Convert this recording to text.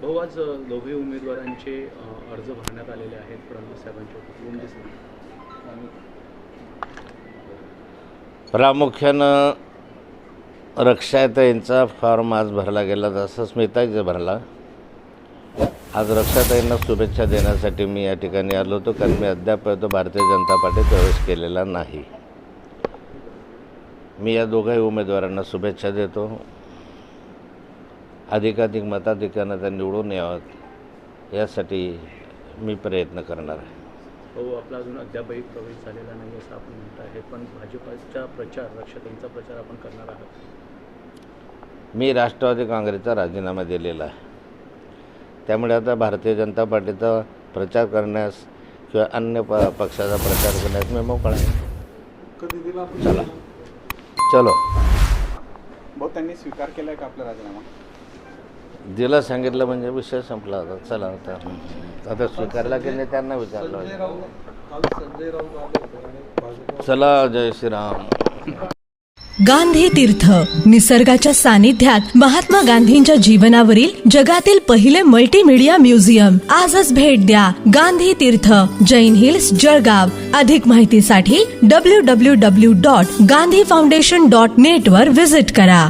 भाऊ आज दोघे उमेदवारांचे अर्ज भरण्यात आलेले आहेत फडणवीस साहेबांच्या उपस्थितीत. प्रामुख्यानं रक्षाताईंचा फॉर्म आज भरला गेला तसं स्मिताईचा भरला. आज रक्षाताईंना शुभेच्छा देण्यासाठी मी या ठिकाणी आलो होतो कारण मी अद्याप तो भारतीय जनता पार्टीत प्रवेश केलेला नाही. मी या दोघाही उमेदवारांना शुभेच्छा देतो. अधिकाधिक मताधिकानं त्या निवडून यावं. यासाठी मी प्रयत्न करणार आहे. भाऊ आपला अजून अद्यापही प्रवेश झालेला नाही असं आपण म्हणत आहे पण भाजपचा प्रचार रक्षाताईंचा प्रचार आपण करणार आहात. मी राष्ट्रवादी काँग्रेसचा राजीनामा दिलेला आहे. त्यामुळे आता भारतीय जनता पार्टीचा प्रचार करण्यास किंवा अन्य प पक्षाचा प्रचार करण्यास मी मोकळा आहे. कधी दिला आपण? चला. चलो. भाऊ त्यांनी स्वीकार केलाय का आपला राजीनामा? दिलं सांगितलं म्हणजे विषय संपला होता. चला आता. आता स्वीकारला की नाही त्यांना विचारलं चला जय श्रीराम. गांधी तीर्थ. निसर्गाच्या सानिध्यात महात्मा गांधींच्या जीवनावरील जगातील पहिले मल्टीमीडिया म्युझियम आजच भेट द्या गांधी तीर्थ. जैन हिल्स जळगाव. अधिक माहितीसाठी W W W dot Gandhi foundation dot net वर विजिट करा.